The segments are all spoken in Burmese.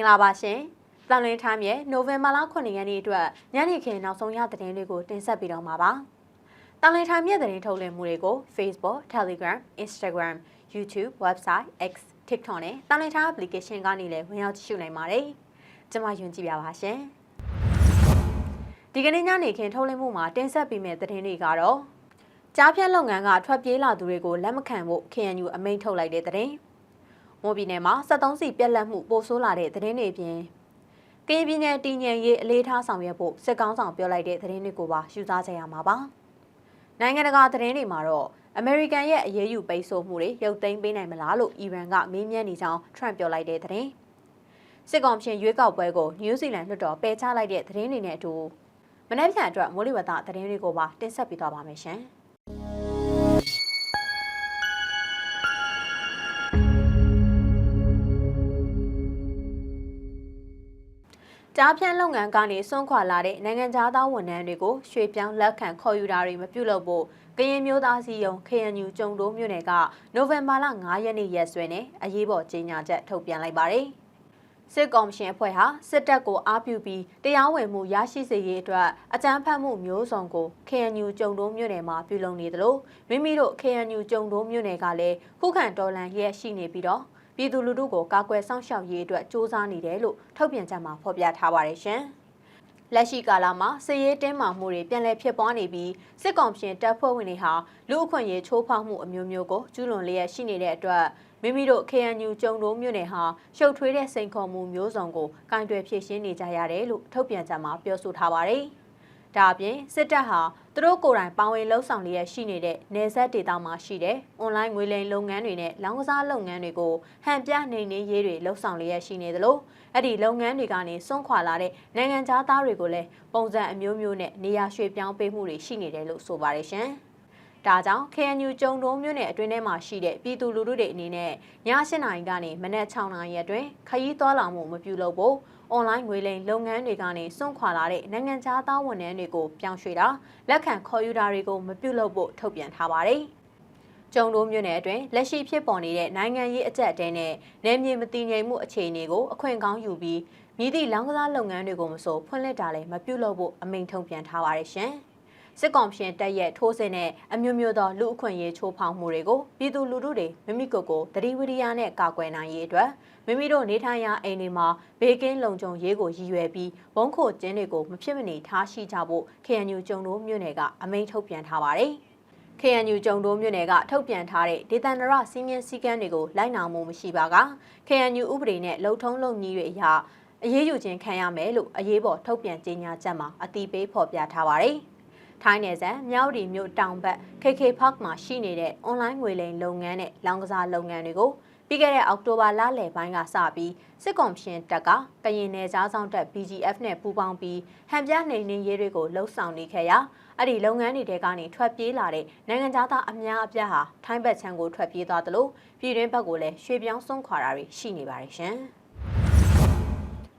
င်္ဂလာပါရှင်။တန်လွင်ထားရဲ့နိုဝင်ဘာလ9ရက်နေ့အတွက်ညနေခင်းနောက်ဆုံးရသတင်းတွေကိုတင်ဆက်ပေးတော့မှာပါ။တန်လွင်ထားရဲ့သတင်းထုတ်လွှင့်မှုတွေကို Facebook, Telegram, Instagram, YouTube, Website, X, TikTok နဲ့တန်လွင်ထား application ကနေလည်းဝင်ရောက်ကြည့်ရှုနိုင်ပါတယ်။ကျွန်မယွန်ကြည့်ပြပါရှင်။ဒီကနေ့ညနေခင်းထုတ်လွှင့်မှုမှာတင်ဆက်ပေးမယ့်သတင်းတွေကတော့ကြားဖြတ်လုပ်ငန်းကထွက်ပြေးလာသူတွေကိုလက်မခံဖို့ KNU အမိန့်ထုတ်လိုက်တဲ့သတင်း။ မိုးပြည်နယ်မှာ73စီပြက်လက်မှုပိုဆိုးလာတဲ့သတင်းတွေပြင်ကရင်ပြည်နယ်တည်ငြိမ်ရေးအလေးထားဆောင်ရွက်ဖို့စစ်ကောင်းဆောင်ပြောလိုက်တဲ့သတင်းတွေကိုပါရှုစားကြရမှာပါ။နိုင်ငံတကာသတင်းတွေမှာတော့အမေရိကန်ရဲ့အရေးယူပိတ်ဆို့မှုတွေရုပ်သိမ်းပေးနိုင်မလားလို့အီရန်ကမေးမြန်းနေကြောင်းထရန့်ပြောလိုက်တဲ့သတင်း။စစ်ကောင်ရှင်ရွေးကောက်ပွဲကိုနယူးဇီလန်လွှတ်တော်ပယ်ချလိုက်တဲ့သတင်းတွေနဲ့အတူမနေ့ပြန်အတွက်မိုးလေဝသသတင်းတွေကိုပါတင်ဆက်ပေးသွားပါမယ်ရှင်။ ကြားဖြန့်လုပ်ငန်းကနေစွန့်ခွာလာတဲ့နိုင်ငံသားသားဝန်ထမ်းတွေကိုရွှေ့ပြောင်းလက်ခံခေါ်ယူတာတွေမပြုလုပ်ဖို့ကရင်မျိုးသားစီယုံ KNU ကျုံတိုးမြို့နယ်ကနိုဝင်ဘာလ9ရက်နေ့ရက်စွဲနဲ့အရေးပေါ်ကြေညာချက်ထုတ်ပြန်လိုက်ပါတယ်။စစ်ကော်မရှင်အဖွဲ့ဟာစစ်တပ်ကိုအားပြုပြီးတရားဝင်မှုရရှိစေရေးအတွက်အကြမ်းဖက်မှုမျိုးစုံကို KNU ကျုံတိုးမြို့နယ်မှာပြုလုပ်နေသလိုမိမိတို့ KNU ကျုံတိုးမြို့နယ်ကလည်းခုခံတော်လှန်ရဲရှိနေပြီးတော့ ပြည်သူလူထုကိုကာကွယ်စောင့်ရှောက်ရေးအတွက်စ조사နေတယ်လို့ထုတ်ပြန်ချက်မှာဖော်ပြထားပါတယ်ရှင်။လက်ရှိကာလမှာစစ်ရေးတင်းမာမှုတွေပြန်လည်ဖြစ်ပွားနေပြီးစစ်ကောင်ရှင်တပ်ဖွဲ့ဝင်တွေဟာလူအခွင့်အရေးချိုးဖောက်မှုအမျိုးမျိုးကိုကျူးလွန်လျက်ရှိနေတဲ့အတွက်မိမိတို့ KNU ကျုံတိုးမြို့နယ်ဟာရှုပ်ထွေးတဲ့စိန်ခေါ်မှုမျိုးစုံကိုကင်တွယ်ဖြည့်ရှင်းနေကြရတယ်လို့ထုတ်ပြန်ချက်မှာပြောဆိုထားပါတယ်။ ဒါအပြင်စစ်တပ်ဟာသူတို့ကိုယ်တိုင်ပါဝင်လှုပ်ဆောင်လျက်ရှိနေတဲ့နေဆက်ဒေတာမှာရှိတဲ့အွန်လိုင်းငွေလိမ်လုပ်ငန်းတွေနဲ့လောင်းကစားလုပ်ငန်းတွေကိုဟန်ပြနေနေရေးတွေလှုပ်ဆောင်လျက်ရှိနေသလိုအဲ့ဒီလုပ်ငန်းတွေကနေစွန့်ခွာလာတဲ့နိုင်ငံသားတွေကိုလည်းပုံစံအမျိုးမျိုးနဲ့နေရာရွှေ့ပြောင်းပေးမှုတွေရှိနေတယ်လို့ဆိုပါတယ်ရှင်။ဒါကြောင့် KNU ကျုံတုံးမြို့နယ်အတွင်းထဲမှာရှိတဲ့ပြည်သူလူထုတွေအနေနဲ့ည8နာရီကနေမနက်6နာရီအတွင်းခရီးသွားလာမှုမပြုလုပ်ဖို့ အွန်လိုင်းငွေလိမ်လုပ်ငန်းတွေကနေစွန့်ခွာလာတဲ့နိုင်ငံသားသားဝန်ထမ်းတွေကိုပြောင်းရွှေ့တာလက်ခံခေါ်ယူတာတွေကိုမပြုလုပ်ဖို့ထုတ်ပြန်ထားပါတယ်။ကျုံတိုးမြို့နယ်အတွင်းလက်ရှိဖြစ်ပေါ်နေတဲ့နိုင်ငံရေးအကြက်တဲနဲ့နယ်မြေမတည်ငြိမ်မှုအခြေအနေကိုအခွင့်ကောင်းယူပြီးမြည်သည့်လောင်းကစားလုပ်ငန်းတွေကိုမဆိုဖွင့်လှစ်တာလည်းမပြုလုပ်ဖို့အမိန့်ထုတ်ပြန်ထားပါတယ်ရှင်။ စစ်ကောင်ရှင်တပ်ရဲ့ထိုးစစ်နဲ့အမျိုးမျိုးသောလူအခွင့်အရေးချိုးဖောက်မှုတွေကိုပြည်သူလူထုတွေမိမိကိုယ်ကိုတတိဝိရိယနဲ့ကာကွယ်နိုင်ရေးအတွက်မိမိတို့နေထိုင်ရာအိမ်တွေမှာဘေးကင်းလုံခြုံရေးကိုရည်ရွယ်ပြီးဘုံခိုကျင်းတွေကိုမဖြစ်မနေထားရှိကြဖို့ KNU ကျုံတို့မြို့နယ်ကအမိန့်ထုတ်ပြန်ထားပါတယ်။ KNU ကျုံတိုးမြို့နယ်ကထုတ်ပြန်ထားတဲ့ဒေသန္တရစီမင်းစည်းကမ်းတွေကိုလိုက်နာမှုမရှိပါက KNU ဥပဒေနဲ့လုံထုံးလုံနည်းတွေအရအရေးယူခြင်းခံရမယ်လို့အရေးပေါ်ထုတ်ပြန်ကြေညာချက်မှာအတိပေးဖော်ပြထားပါတယ်။ ထိုင်းနယ်စပ်မြောက်ဒီမြို့တောင်ဘက် KK Park မှာရှိနေတဲ့အွန်လိုင်းငွေလိမ်လုပ်ငန်းနဲ့လောင်းကစားလုပ်ငန်းတွေကိုပြီးခဲ့တဲ့အောက်တိုဘာလလယ်ပိုင်းကစပြီးစစ်ကောင်ရှင်တပ်ကကရင်နယ်ကြားဆောင်တပ် BGF နဲ့ပူးပေါင်းပြီးဟန်ပြနေနေရေးတွေကိုလှုပ်ဆောင်နေခဲ့ရာအဲ့ဒီလုပ်ငန်းတွေတဲကနေထွက်ပြေးလာတဲ့နိုင်ငံသားအများအပြားဟာထိုင်းဘက်ခြမ်းကိုထွက်ပြေးသွားသလိုပြည်တွင်းဘက်ကိုလည်းရွှေ့ပြောင်းဆုံးခွာတာတွေရှိနေပါတယ်ရှင်။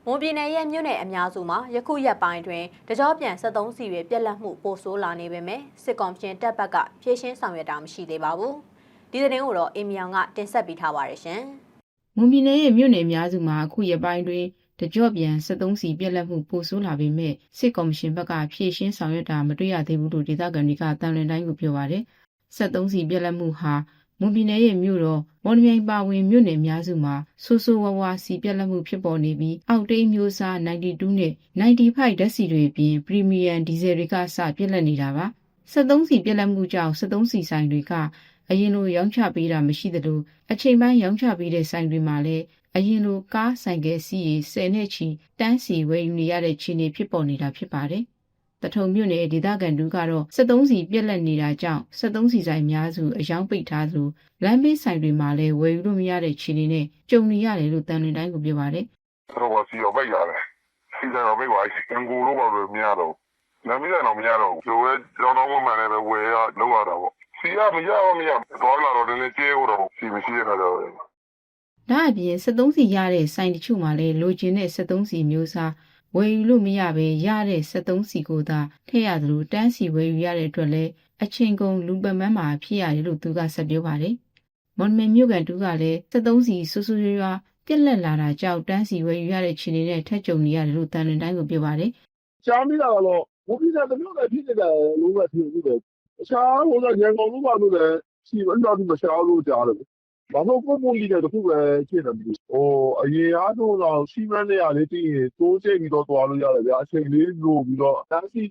မွန်ပြည်နယ်ရဲ့မြို့နယ်အများစုမှာယခုရက်ပိုင်းတွင်တကြောပြန်73စီတွေပြက်လက်မှုပိုဆိုးလာနေပေမဲ့စစ်ကောင်ရှင်တပ်ဘက်ကဖြည့်ရှင်းဆောင်ရွက်တာမရှိသေးပါဘူး။ဒီသတင်းကိုတော့အင်မီယောင်ကတင်ဆက်ပေးထားပါတယ်ရှင်။မွန်ပြည်နယ်ရဲ့မြို့နယ်အများစုမှာအခုရပိုင်းတွင်တကြော့ပြန်73စီပြက်လက်မှုပိုဆိုးလာပေမဲ့စစ်ကော်မရှင်ဘက်ကဖြည့်ရှင်းဆောင်ရွက်တာမတွေ့ရသေးဘူးလို့ဒေသခံတွေကတန်လွင်တိုင်းကိုပြောပါတယ်။73စီပြက်လက်မှုဟာ မွန်ပြည်နယ်ရဲ့မြို့တော်မော်လမြိုင်ပါဝင်မြို့နယ်အများစုမှာဆိုးဆိုးဝါးဝါစီပြက်လက်မှုဖြစ်ပေါ်နေပြီးအောက်တိန်မျိုးစား92နဲ့95ဓာတ်ဆီတွေအပြင်ပရီမီယံဒီဇယ်တွေကစပြက်လက်နေတာပါ73စီပြက်လက်မှုကြောင့်73စီဆိုင်တွေကအရင်လိုရောင်းချပေးတာမရှိသလိုအချိန်ပိုင်းရောင်းချပေးတဲ့ဆိုင်တွေမှာလည်းအရင်လိုကားဆိုင်ကယ်စီးရီ10နဲ့ချီတန်းစီဝယ်ယူနေရတဲ့ခြေအနေဖြစ်ပေါ်နေတာဖြစ်ပါတယ်။ တထုံမြို့နယ်ဒေသခံတူကတော့73စီပြက်လက်နေတာကြောင့်73စီဆိုင်များစုအယောင်ပိတ်ထားသလိုလမ်းဘေးဆိုင်တွေမှာလည်းဝယ်ယူလို့မရတဲ့ခြေအနေနဲ့ကြုံနေရတယ်လို့တန်လွင်တိုင်းကပြောပါတယ်တော့ဘာစီရောပိတ်လာတယ်စီတယ်တော့ပိတ်သွားပြီအင်ကိုလို့ပါလို့မရတော့ဘူးနာမည်တော့မရတော့ဘူးကျိုးပဲကျောင်းတော်မှန်လည်းပဲဝယ်ရလောက်ရတာပေါ့စီရမရတော့မရတော့လာတော့လည်းကျဲဦးတော့စီမရှိရတော့။ဒါအပြင်73စီရတဲ့ဆိုင်တချို့မှာလည်းလိုချင်တဲ့73စီမျိုးစား ဝယ်ယူလို့မရဘဲရတဲ့73စီကိုသာထည့်ရသလိုတန်းစီဝယ်ယူရတဲ့အတွက်လည်းအချိန်ကုန်လူပမန်းမှာဖြစ်ရတယ်လို့သူကဆက်ပြောပါတယ်။မွန်မင်မြို့ကန်တူကလည်း73စီဆူဆူရွရွာကပြက်လက်လာတာကြောင့်တန်းစီဝယ်ယူရတဲ့ခြေအနေနဲ့ထက်ကြုံနေရတယ်လို့တန်လွင်တိုင်းကိုပြောပါတယ်ရှားမိတာကတော့ဘုရားတမျိုးနဲ့ဖြစ်နေတယ်လို့ပဲထင်နေတယ်အရှားဟိုကရန်ကုန်လို့ပါလို့လည်းစီမံတော့မရှားလို့ကြားတယ် ဘာလို့ကိုမိုလီတဲ့တခုပဲဖြစ်တယ်မသိဟိုအရင်အားတော့တော့စီမံနေရလေတည်တိုးချိန်ပြီးတော့သွားလို့ရတယ်ဗျာအချိန်လေးလို့ပြီးတော့တန်းစီ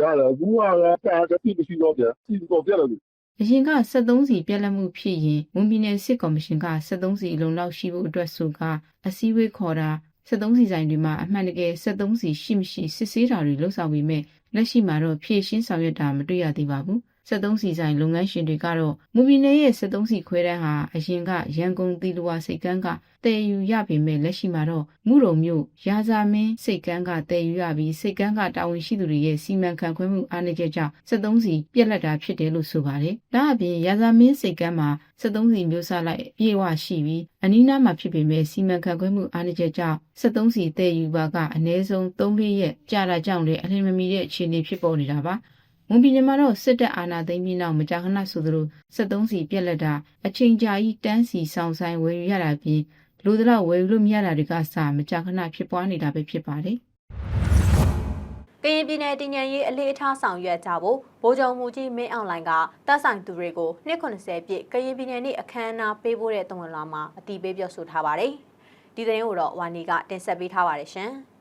ရတယ်ဘူးကလည်းတာတတိမရှိတော့ဗျာစီတော့ပြတယ်အရင်က73စီပြက်လက်မှုဖြစ်ရင်ဝန်ပြည်နယ်စစ်ကော်မရှင်က73စီအလုံးလောက်ရှိဖို့အတွက်ဆိုကအစည်းအဝေးခေါ်တာ73စီဆိုင်တွေမှာအမှန်တကယ်73စီရှိမရှိစစ်ဆေးတာတွေလှုပ်ဆောင်ပြီးမဲ့လက်ရှိမှာတော့ဖြည့်ရှင်းဆောင်ရွက်တာမတွေ့ရသေးပါဘူး 73စီဆိုင်လုပ်ငန်းရှင်တွေကတော့မူပြည်နယ်ရဲ့73စီခွဲတန်းဟာအရင်ကရန်ကုန်သီလဝါစိတ်ကန်းကတည်ယူရပေမဲ့လက်ရှိမှာတော့မုရုံမြို့ရာဇာမင်းစိတ်ကန်းကတည်ယူရပြီးစိတ်ကန်းကတာဝန်ရှိသူတွေရဲ့စီမံခန့်ခွဲမှုအားနည်းချက်ကြောင့်73စီပြက်လက်တာဖြစ်တယ်လို့ဆိုပါတယ်။ဒါအပြင်ရာဇာမင်းစိတ်ကန်းမှာ73စီမျိုးစားလိုက်ပြေဝရှိပြီးအနီးနားမှာဖြစ်ပေမဲ့စီမံခန့်ခွဲမှုအားနည်းချက်ကြောင့်73စီတည်ယူပါကအနည်းဆုံး3ရက်ကြာတာကြောင့်လည်းအလင်းမမီတဲ့အခြေအနေဖြစ်ပေါ်နေတာပါ။ ဝန်ပြည်နယ်မှာတော့စစ်တပ်အာဏာသိမ်းပြီးနောက်မကြာခဏဆိုသလို73စီပြက်လက်တာအချိန်ကြာကြီးတန်းစီဆောင်ဆိုင်ဝယ်ယူရတာပြင်လူသလောက်ဝယ်ယူလို့မရတာတွေကစမကြာခဏဖြစ်ပွားနေတာပဲဖြစ်ပါတယ်ကရင်ပြည်နယ်တည်ငြိမ်ရေးအလေးအထားဆောင်ရွက်ကြဖို့ဗိုလ်ချုပ်မူကြီးမင်းအောင်လှိုင်ကတပ်ဆိုင်သူတွေကို290ပြည့်ကရင်ပြည်နယ်နေ့အခမ်းအနားပေးဖို့တဲ့တုံ့လာမှာအတီးပေးပြောဆိုထားပါတယ်။ဒီသတင်းကိုတော့ဝါနီကတင်ဆက်ပေးထားပါတယ်ရှင်။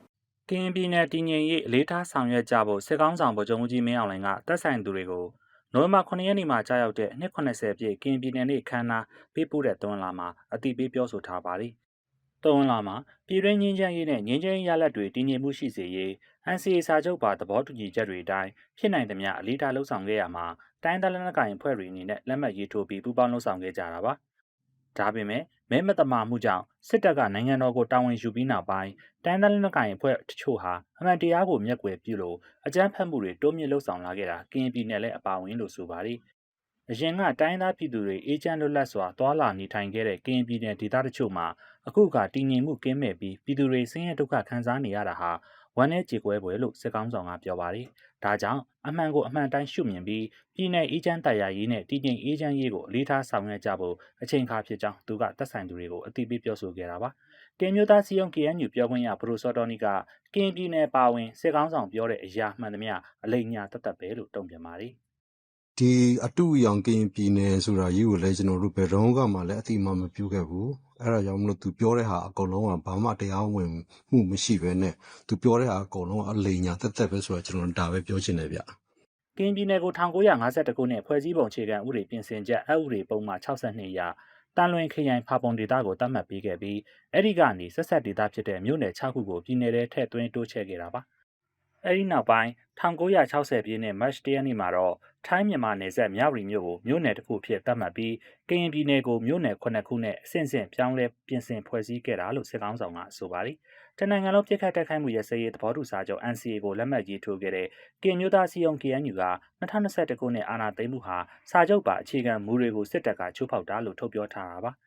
ကရင်ပြည်နယ်တည်ငြိမ်ရေးအလေးထားဆောင်ရွက်ကြဖို့စစ်ကောင်းဆောင်ဗိုလ်ချုပ်မှုကြီးမင်းအောင်လှိုင်ကတပ်ဆိုင်သူတွေကိုနိုဝင်ဘာ9ရက်နေ့မှာကြာရောက်တဲ့290ပြည့်ကရင်ပြည်နယ်နေ့ခမ်းနားပေးပို့တဲ့တွန်းလာမှာအတိပေးပြောဆိုထားပါတယ်။တွန်းလာမှာပြည်တွင်းငင်းချမ်းရေးနဲ့ငင်းချမ်းရေးရလဒ်တွေတည်ငြိမ်မှုရှိစေရေး NCA စာချုပ်ပါသဘောတူညီချက်တွေအတိုင်းဖြစ်နိုင်သမျှအလေးထားလှုပ်ဆောင်ခဲ့ရမှာတိုင်းဒေသလက်နက်ကိုင်အဖွဲ့တွေအနေနဲ့လက်မှတ်ရေးထိုးပြီးပူးပေါင်းလှုပ်ဆောင်ခဲ့ကြတာပါ။ဒါပေမဲ့ မဲမတမာမှုကြောင့်စစ်တပ်ကနိုင်ငံတော်ကိုတာဝန်ယူပြီးနောက်ပိုင်းတိုင်းဒေသလက်နက်ကိုင်အဖွဲ့တချို့ဟာအမှန်တရားကိုမျက်ကွယ်ပြုလို့အကြမ်းဖက်မှုတွေတိုးမြင့်လှုပ်ဆောင်လာခဲ့တာကရင်ပြည်နယ်လည်းအပါအဝင်လို့ဆိုပါတယ်။အရင်ကတိုင်းသားပြည်သူတွေအေဂျင့်လွတ်လပ်စွာသွာလာနေထိုင်ခဲ့တဲ့ကရင်ပြည်နယ်ဒေသတချို့မှာအခုကတည်ငြိမ်မှုကင်းမဲ့ပြီးပြည်သူတွေဆင်းရဲဒုက္ခခံစားနေရတာဟာဝမ်းနည်းကြေကွဲပွဲလို့စစ်ကောင်းဆောင်ကပြောပါတယ်။ ဒါကြောင့်အမှန်ကိုအမှန်တိုင်းရှုမြင်ပြီးပြည်내အေဂျင့်တရားရေးနဲ့တည်ငြိမ်အေဂျင့်ရေးကိုအလေးထားဆောင်ရွက်ကြဖို့အချိန်အခါဖြစ်ကြောင်းသူကသက်ဆိုင်သူတွေကိုအသိပေးပြောဆိုခဲ့တာပါ။ကင်မျိုးသားစီယုံ KNU ပြောခွင့်ရပရိုစောတော်နီကကင်ပြည်နယ်ပါဝင်စစ်ကောင်းဆောင်ပြောတဲ့အရာမှန်သမျှအလိညာတတ်တတ်ပဲလို့တုံ့ပြန်ပါတယ်။ ဒီအတူအယောင်ကရင်ပြည်နယ်ဆိုတာကြီးကိုလည်းကျွန်တော်တို့ဘယ်တော့မှလည်းအတိအမမပြုခဲ့ဘူးအဲ့ဒါကြောင့်မလို့သူပြောတဲ့ဟာအကုန်လုံးကဘာမှတရားဝင်မှုမရှိဘဲနဲ့သူပြောတဲ့ဟာအကုန်လုံးအလိညာတက်တက်ပဲဆိုတာကျွန်တော်ဒါပဲပြောချင်တယ်ဗျကင်းပြည်နယ်ကို1952ခုနှစ်ဖွဲ့စည်းပုံအခြေခံဥပဒေပြင်ဆင်ချက်အဥပဒေပုံမှ62အရတန်လွင်ခရိုင်ဖာပုံဒေသကိုတတ်မှတ်ပေးခဲ့ပြီးအဲ့ဒီကနေဆက်ဆက်ဒေသဖြစ်တဲ့မြို့နယ်6ခုကိုပြည်နယ်ထဲထည့်သွင်းတိုးချဲ့ခဲ့တာပါ အဲ့ဒီနောက်ပိုင်း1960ပြည့်နှစ်မတ်တရက်နေ့မှာတော့ထိုင်းမြန်မာနယ်စပ်မြဝတီမြို့ကိုမြို့နယ်တစ်ခုဖြစ်သတ်မှတ်ပြီးကရင်ပြည်နယ်ကိုမြို့နယ်9ခုနဲ့အဆင့်ဆင့်ပြောင်းလဲပြင်ဆင်ဖွဲ့စည်းခဲ့တာလို့စစ်ကောင်းဆောင်ကဆိုပါတယ်တနင်္ဂနွေလုံးပြစ်ခတ်တိုက်ခိုက်မှုရစရေးသဘောတူစာချုပ် NCA ကိုလက်မှတ်ရေးထိုးခဲ့တဲ့ကင်မျိုးသားစီယုံ KNU က2021ခုနှစ်အာဏာသိမ်းမှုဟာစာချုပ်ပါအခြေခံမူတွေကိုစစ်တပ်ကချိုးဖောက်တာလို့ထုတ်ပြောထားတာပါ။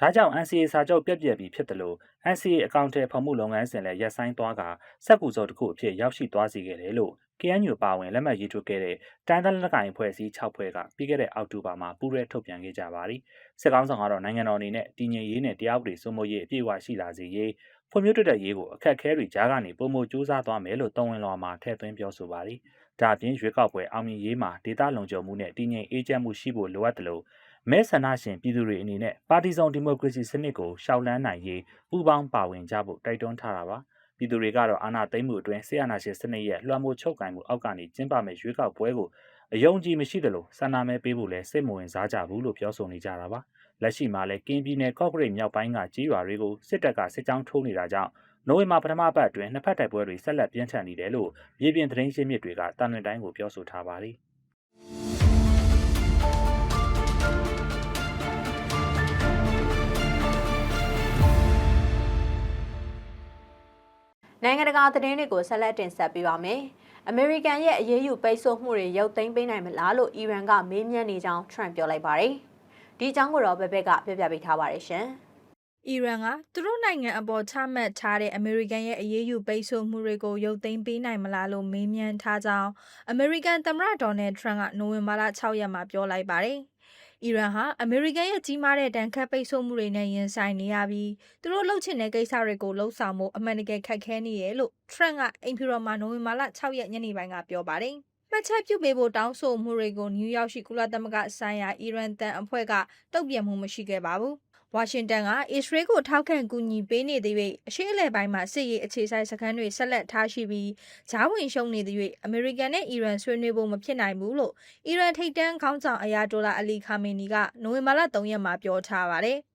ဒါကြောင့် NCA စာချုပ်ပြက်ပြက်ပြီးဖြစ်တယ်လို့ NCA အကောင့်ထဲဖော်မှုလုပ်ငန်းစဉ်လည်းရပ်ဆိုင်းသွားကစက်ကူစော်တစ်ခုအဖြစ်ရောက်ရှိသွားစေခဲ့တယ်လို့ KNU ပါဝင်လက်မှတ်ရေးထိုးခဲ့တဲ့တိုင်းဒေသလက်ကိုင်အဖွဲ့အစည်း6ဖွဲ့ကပြီးခဲ့တဲ့အောက်တိုဘာမှာပူးရဲထုတ်ပြန်ခဲ့ကြပါတယ်။စစ်ကောင်းဆောင်ကတော့နိုင်ငံတော်အနေနဲ့တည်ငြိမ်ရေးနဲ့တရားဥပဒေစိုးမိုးရေးအပြည့်အဝရှိလာစေရေးဖွံ့ဖြိုးတိုးတက်ရေးကိုအခက်အခဲတွေကြားကနေပုံမစူးစမ်းသွားမယ်လို့တုံ့ဝင်တော်မှာထည့်သွင်းပြောဆိုပါတယ်။ဒါအပြင်ရွေးကောက်ပွဲအောင်မြင်ရေးမှာဒေသလုံခြုံမှုနဲ့တည်ငြိမ်အေးချမ်းမှုရှိဖို့လိုအပ်တယ်လို့ မဲဆန္ဒရှင်ပြည်သူတွေအနေနဲ့ပါတီစုံဒီမိုကရေစီစနစ်ကိုရှောက်လန်းနိုင်ရေးပူးပေါင်းပါဝင်ကြဖို့တိုက်တွန်းထားတာပါ။ပြည်သူတွေကတော့အာဏာသိမ်းမှုအတွင်းဆီယနာရှင်စနစ်ရဲ့လွှမ်းမိုးချုပ်ကင်မှုအောက်ကနေကျင်းပမဲ့ရွေးကောက်ပွဲကိုအယုံကြည်မရှိသလိုဆန္ဒမဲပေးဖို့လဲစိတ်မဝင်စားကြဘူးလို့ပြောဆိုနေကြတာပါလက်ရှိမှာလဲကင်းပြည်နယ်ကော့ဂရိတ်မြောက်ပိုင်းကကြေးရွာတွေကိုစစ်တပ်ကစစ်ကြောင်းထိုးနေတာကြောင့်နိုဝင်ဘာပထမပတ်အတွင်းနှစ်ဖက်တိုက်ပွဲတွေဆက်လက်ပြင်းထန်နေတယ်လို့ပြည်ပြင်းသတင်းရှင်းမြစ်တွေကတန်လွင်တိုင်းကိုပြောဆိုထားပါတယ် နိုင်ငံတကာသတင်းတွေကိုဆက်လက်တင်ဆက်ပေးပါမယ်။အမေရိကန်ရဲ့အရေးယူပိတ်ဆို့မှုတွေရုပ်သိမ်းပေးနိုင်မလားလို့အီရန်ကမေးမြန်းနေကြောင်းထရန့်ပြောလိုက်ပါတယ်။ဒီအကြောင်းကိုတော့ဘက်ဘက်ကပြပြပေးထားပါတယ်ရှင်။အီရန်ကသူတို့နိုင်ငံအပေါ်ချမှတ်ထားတဲ့အမေရိကန်ရဲ့အရေးယူပိတ်ဆို့မှုတွေကိုရုပ်သိမ်းပေးနိုင်မလားလို့မေးမြန်းထားကြောင်းအမေရိကန်သမ္မတဒေါ်နယ်ထရန့်ကနိုဝင်ဘာလ6ရက်မှာပြောလိုက်ပါတယ်။ အီရန်ဟာအမေရိကန်ရဲ့ကြီးမားတဲ့တန်ခတ်ပိတ်ဆို့မှုတွေနဲ့ရင်ဆိုင်နေရပြီးသူတို့လှုပ်ချင်တဲ့ကိစ္စတွေကိုလှုပ်ဆောင်ဖို့အမှန်တကယ်ခက်ခဲနေရလို့ Trump ကအိမ်ဖြူတော်မှာနိုဝင်ဘာလ6ရက်ညနေပိုင်းကပြောပါတယ်။မှတ်ချက်ပြုပေးဖို့တောင်းဆိုမှုတွေကိုနယူးယောက်ရှိကုလသမဂ္ဂဆိုင်ရာအီရန်တန်အဖွဲ့ကတုံ့ပြန်မှုမရှိခဲ့ပါဘူး။ ဝါရှင်တန်ကအစ္စရေးကိုထောက်ခံကူညီပေးနေသေး၍အရှေ့အလယ်ပိုင်းမှာစစ်ရေးအခြေစိုက်စခန်းတွေဆက်လက်ထားရှိပြီးဂျားဝင်ရှုံနေသည်၍အမေရိကန်နဲ့အီရန်ဆွေးနွေးဖို့မဖြစ်နိုင်ဘူးလို့အီရန်ထိပ်တန်းခေါင်းဆောင်အယာတိုလာအလီခါမီနီကနိုဝင်ဘာလ3ရက်မှာပြောထားပါတယ်။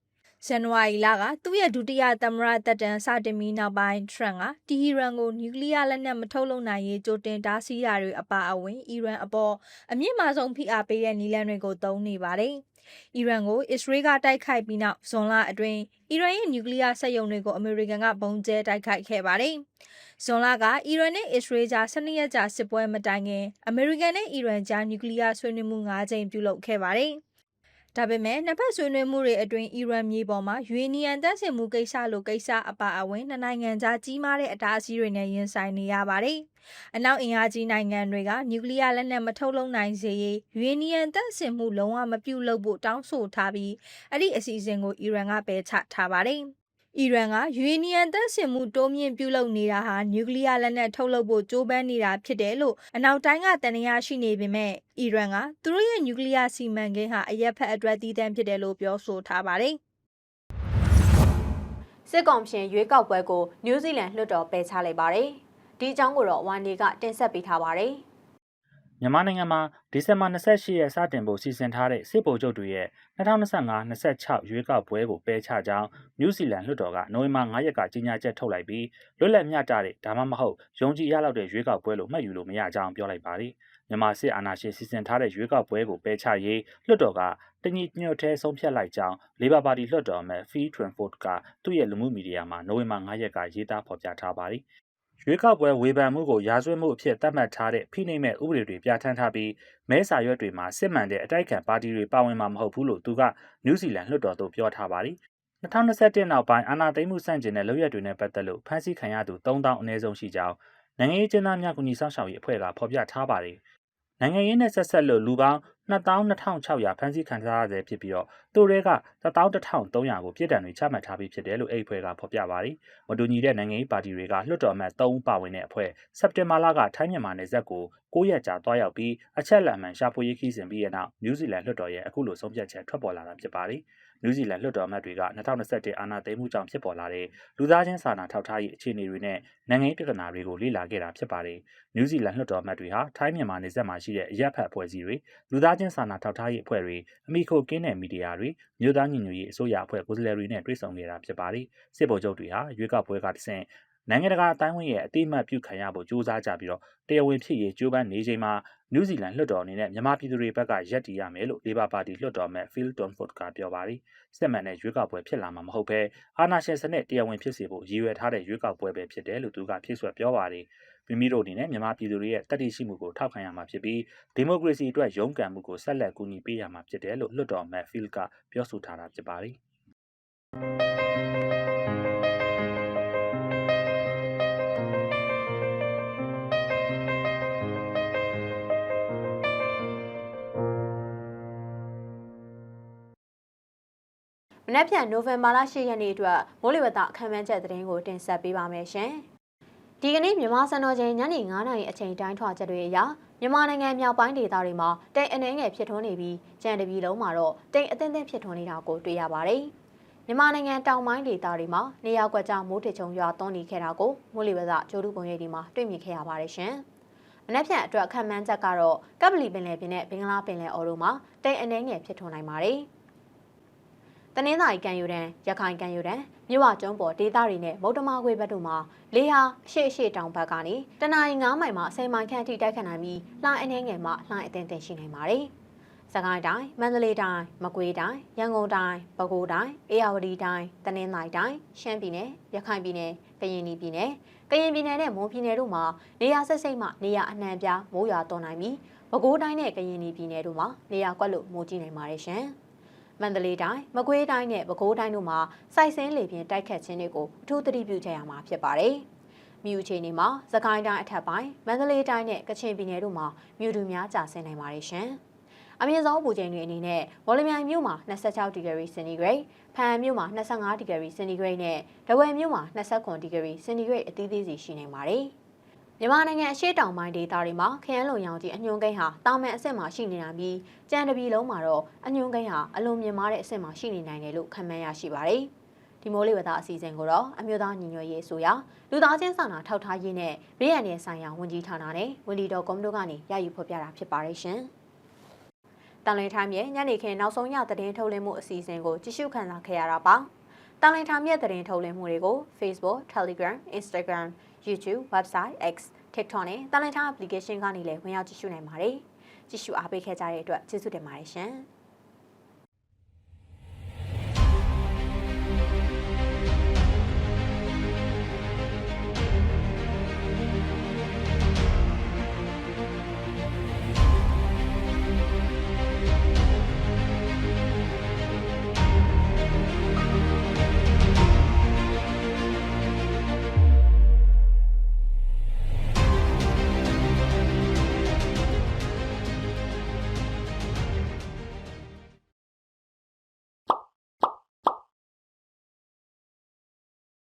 ဇန်နဝါရီလကသူ့ရဲ့ဒုတိယသမ္မတတက်တန်စတင်ပြီးနောက်ပိုင်းထရန့်ကတီဟီရန်ကိုနျူကလ িয়ার လက်နက်မထုတ်လုပ်နိုင်ရေးကြိုတင်တားဆီးတာတွေအပါအဝင်အီရန်အပေါ်အမြင့်မားဆုံးဖိအားပေးတဲ့နည်းလမ်းတွေကိုသုံးနေပါတယ်။အီရန်ကိုအစ္စရေးကတိုက်ခိုက်ပြီးနောက်ဇွန်လအတွင်းအီရန်ရဲ့နျူကလ িয়ার စက်ရုံတွေကိုအမေရိကန်ကပုံကျဲတိုက်ခိုက်ခဲ့ပါတယ်။ဇွန်လကအီရန်နဲ့အစ္စရေးကြား၁၂ရက်ကြာစစ်ပွဲမတိုင်ခင်အမေရိကန်နဲ့အီရန်ကြားနျူကလ িয়ার ဆွေးနွေးမှု၅ကြိမ်ပြုလုပ်ခဲ့ပါတယ်။ ဒါပေမဲ့နှစ်ဖက်ဆွေးနွေးမှုတွေအတွင်းအီရန်မြေပေါ်မှာယူရေနီယံတပ်ဆင်မှုကိစ္စလိုကိစ္စအပါအဝင်နှစ်နိုင်ငံကြားကြီးမားတဲ့အတားအဆီးတွေနဲ့ရင်ဆိုင်နေရပါတယ်။အနောက်အင်အားကြီးနိုင်ငံတွေကနျူကလ িয়ার လက်နက်မထုတ်လုပ်နိုင်စေရေးယူရေနီယံတပ်ဆင်မှုလုံးဝမပြုလုပ်ဖို့တောင်းဆိုထားပြီးအဲ့ဒီအစီအစဉ်ကိုအီရန်ကပယ်ချထားပါတယ်။ အီရန်ကယူရေနီယံတပ်ဆင်မှုတိုးမြင့်ပြုလုပ်နေတာဟာနျူကလ িয়ার လက်နက်ထုတ်လုပ်ဖို့ကြိုးပမ်းနေတာဖြစ်တယ်လို့အနောက်တိုင်းကတန်ရာရှိနေပေမဲ့အီရန်ကသူတို့ရဲ့နျူကလ িয়ার စီမံကိန်းဟာအရက်ဖက်အတွက်တည်တံ့ဖြစ်တယ်လို့ပြောဆိုထားပါတယ်။ စစ်ကောင်ရှင်ရွေးကောက်ပွဲကိုနယူးဇီလန်လွှတ်တော်ပယ်ချလိုက်ပါတယ်။ဒီအကြောင်းကိုတော့ဝမ်နေကတင်ဆက်ပေးထားပါတယ်။ မြန်မာနိုင်ငံမှာဒီဇင်ဘာ28ရက်စတင်ဖို့စီစဉ်ထားတဲ့စစ်ဗိုလ်ချုပ်တွေရဲ့2025-26ရွေးကောက်ပွဲကိုပယ်ချကြောင်းနယူးဇီလန်လွှတ်တော်ကနိုဝင်ဘာ9ရက်ကကြေညာချက်ထုတ်လိုက်ပြီးလွတ်လပ်မျှတတဲ့ဒါမှမဟုတ်ယုံကြည်ရလောက်တဲ့ရွေးကောက်ပွဲလို့မှတ်ယူလို့မရကြောင်းပြောလိုက်ပါတယ်။မြန်မာစစ်အာဏာရှင်စီစဉ်ထားတဲ့ရွေးကောက်ပွဲကိုပယ်ချရေးလွှတ်တော်ကတညီညွတ်သေးဆုံးဖြတ်လိုက်ကြောင်းလေဘာပါတီလွှတ်တော်အမတ် Phil Trinford ကသူ့ရဲ့လူမှုမီဒီယာမှာနိုဝင်ဘာ9ရက်ကရေးသားဖော်ပြထားပါတယ်။ ရွေးကောက်ပွဲဝေဖန်မှုကိုရာဇဝတ်မှုအဖြစ်သတ်မှတ်ထားတဲ့ဖိနှိပ်မဲ့ဥပဒေတွေပြဋ္ဌာန်းထားပြီးမဲစာရွက်တွေမှာစစ်မှန်တဲ့အတိုက်ခံပါတီတွေပါဝင်မှာမဟုတ်ဘူးလို့သူကနယူးဇီလန်လွှတ်တော်သို့ပြောထားပါတယ်။2021နောက်ပိုင်းအာဏာသိမ်းမှုစန့်ကျင်တဲ့လုပ်ရက်တွေနဲ့ပတ်သက်လို့ဖမ်းဆီးခံရသူ3000အနည်းဆုံးရှိကြောင်းနိုင်ငံရေးကျင်းသားများကူညီဆောင်ရှောက်ရေးအဖွဲ့ကဖော်ပြထားပါတယ်။နိုင်ငံရေးနဲ့ဆက်ဆက်လို့လူပေါင်း 22,600ဖမ်းဆီးခံထားရဆဲဖြစ်ပြီးတော့သူတွေက11,300ကိုပြည်တံတွေချမှတ်ထားပြီးဖြစ်တယ်လို့အဲ့အဖွဲ့ကဖော်ပြပါတယ်။မတူညီတဲ့နိုင်ငံရေးပါတီတွေကလွှတ်တော်အမတ်3ဦးပါဝင်တဲ့အဖွဲ့စက်တင်ဘာလကထိုင်းမြန်မာနယ်စပ်ကို 9ရက်ကြာတွားရောက်ပြီးအချက်လက်မှန်ရှာဖွေရေးခီးစဉ်ပြီးတဲ့နောက်နယူးဇီလန်လွှတ်တော်ရဲ့အခုလိုဆုံးဖြတ်ချက်ထွက်ပေါ်လာတာဖြစ်ပါတယ်။နယူးဇီလန်လွှတ်တော်အမတ်တွေက2021အာဏာသိမ်းမှုကြောင့်ဖြစ်ပေါ်လာတဲ့လူသားချင်းစာနာထောက်ထားရေးအခြေအနေတွေနဲ့နိုင်ငံရေးပြဿနာတွေကိုလေ့လာခဲ့တာဖြစ်ပါတယ်။နယူးဇီလန်လွှတ်တော်အမတ်တွေဟာထိုင်းမြန်မာနယ်စပ်မှာရှိတဲ့အရက်ဖက်အဖွဲ့အစည်းတွေလူသားချင်းစာနာထောက်ထားရေးအဖွဲ့တွေအမိခိုကင်းတဲ့မီဒီယာတွေမြို့သားညီညွတ်ရေးအစိုးရအဖွဲ့ကိုယ်စားလှယ်တွေနဲ့တွေ့ဆုံခဲ့တာဖြစ်ပါတယ်။စစ်ဗိုလ်ချုပ်တွေဟာရွေးကောက်ပွဲကတဆင့် နိုင်ငံတကာအတိုင်းအဝန်ရဲ့အတိအမှတ်ပြုခံရဖို့ကြိုးစားကြပြီးတော့တရားဝင်ဖြစ်ရေးကြိုးပမ်းနေချိန်မှာနယူးဇီလန်လွှတ်တော်အနေနဲ့မြန်မာပြည်သူတွေဘက်ကရက်တည်ရမယ်လို့လေဘာပါတီလွှတ်တော်အမတ် Phil Donford ကပြောပါတယ်။စစ်မှန်တဲ့ရွေးကောက်ပွဲဖြစ်လာမှာမဟုတ်ဘဲအာဏာရှင်စနစ်တရားဝင်ဖြစ်စေဖို့ရည်ရွယ်ထားတဲ့ရွေးကောက်ပွဲပဲဖြစ်တယ်လို့သူကဖြည့်ဆွတ်ပြောပါတယ်။မိမိတို့အနေနဲ့မြန်မာပြည်သူတွေရဲ့တတိရှိမှုကိုထောက်ခံရမှာဖြစ်ပြီးဒီမိုကရေစီအတွက်ရုန်းကန်မှုကိုဆက်လက်ကူညီပေးရမှာဖြစ်တယ်လို့လွှတ်တော်အမတ် Phil ကပြောဆိုထားတာဖြစ်ပါတ မနက်ဖြန်နိုဝင်ဘာလ10ရက်နေ့အတွက်မိုးလေဝသအခမ်းအနားချက်သတင်းကိုတင်ဆက်ပေးပါမယ်ရှင်။ဒီကနေ့မြန်မာစံတော်ချိန်ညနေ9:00နာရီအချိန်တိုင်းထွာချက်တွေအရမြန်မာနိုင်ငံမြောက်ပိုင်းဒေသတွေမှာတိမ်အနှဲငယ်ဖြစ်ထွန်းနေပြီးကြံတပြည်လုံးမှာတော့တိမ်အသင်းသင်းဖြစ်ထွန်းနေတာကိုတွေ့ရပါတယ်။မြန်မာနိုင်ငံတောင်ပိုင်းဒေသတွေမှာနေရာကွက်ကြားမိုးထချုံရွာသွန်းနေခဲ့တာကိုမိုးလေဝသကြိုးတုပုံရိပ်ဒီမှာတွေ့မြင်ခဲ့ရပါတယ်ရှင်။မနက်ဖြန်အတွက်ခံမှန်းချက်ကတော့ကပ်ပလီပင်လယ်ပြင်နဲ့ဘင်္ဂလားပင်လယ်အော်တို့မှာတိမ်အနှဲငယ်ဖြစ်ထွန်းနိုင်ပါတယ်။ တနင်္သာရီကံယူတန်းရခိုင်ကံယူတန်းမြဝကျွန်းပေါ်ဒေသတွေနဲ့မုတ်တမခွေဘက်တို့မှာလေဟာအရှိအရှိတောင်ဘက်ကနေတနအီ9မိုင်မှ10မိုင်ခန့်အထိတိုက်ခတ်နိုင်ပြီးလှိုင်းအနေငယ်မှလှိုင်းအသင်းသင်းရှိနိုင်ပါတယ်။စကိုင်းတိုင်းမန္တလေးတိုင်းမကွေးတိုင်းရန်ကုန်တိုင်းပဲခူးတိုင်းအေရဝတီတိုင်းတနင်္သာရီတိုင်းရှမ်းပြည်နယ်ရခိုင်ပြည်နယ်ကရင်ပြည်နယ်ကရင်ပြည်နယ်နဲ့မွန်ပြည်နယ်တို့မှာနေရာဆက်စိတ်မှနေရာအနှံပြားမိုးရွာသွန်းနိုင်ပြီးပဲခူးတိုင်းနဲ့ကရင်ပြည်နယ်တို့မှာနေရာကွက်လို့မိုးကြီးနိုင်ပါတယ်ရှင်။ မန္တလေးတိုင်းမကွေးတိုင်းနဲ့ပဲခူးတိုင်းတို့မှာစိုက်စင်းလေပြင်းတိုက်ခတ်ခြင်းတွေကိုအထူးသတိပြုကြရမှာဖြစ်ပါတယ်။မြို့အခြေအနေမှာသခိုင်းတိုင်းအထက်ပိုင်းမန္တလေးတိုင်းနဲ့ကချင်ပြည်နယ်တို့မှာမြို့သူများကြာဆင်းနိုင်ပါတယ်ရှင်။အမြင့်ဆုံးပူချိန်တွေအနေနဲ့ဝေါ်လမြိုင်မြို့မှာ26ဒီဂရီစင်တီဂရိတ်ဖန်မြို့မှာ25ဒီဂရီစင်တီဂရိတ်နဲ့ဒဝယ်မြို့မှာ29ဒီဂရီစင်တီဂရိတ်အသီးသီးစီရှိနေပါတယ်။ မြန်မာနိုင်ငံအရှေ့တောင်ပိုင်းဒေသတွေမှာခရမ်းလုံရောင်ကြီးအညွှန်းကိန်းဟာတာမန်အဆင့်မှာရှိနေတာပြီးကြံတပြီလုံးမှာတော့အညွှန်းကိန်းဟာအလွန်မြင့်မားတဲ့အဆင့်မှာရှိနေနိုင်တယ်လို့ခန့်မှန်းရရှိပါတယ်။ဒီမိုးလေဝသအစီအစဉ်ကိုတော့အမျိုးသားညီညွတ်ရေးဆိုရာလူသားချင်းစာနာထောက်ထားရေးနဲ့ဘေးရန်ရဲ့ဆိုင်ရာဝန်ကြီးဌာနနဲ့ဝန်ဒီတော်ကွန်တို့ကနေရယူဖော်ပြတာဖြစ်ပါတယ်ရှင်။တန်လင်းထိုင်းရဲ့ညနေခင်းနောက်ဆုံးရသတင်းထုတ်လင်းမှုအစီအစဉ်ကိုကြည့်ရှုခံစားခဲ့ရတာပါ။တန်လင်းထိုင်းရဲ့သတင်းထုတ်လင်းမှုတွေကို Facebook, Telegram, Instagram, YouTube, Website, X, TikTok နဲ့တန်လင်းထိုင်း application ကနေလည်းဝင်ရောက်ကြည့်ရှုနိုင်ပါတယ်။ကြည့်ရှုအားပေးခဲ့ကြတဲ့အတွက်ကျေးဇူးတင်ပါတယ်ရှင်။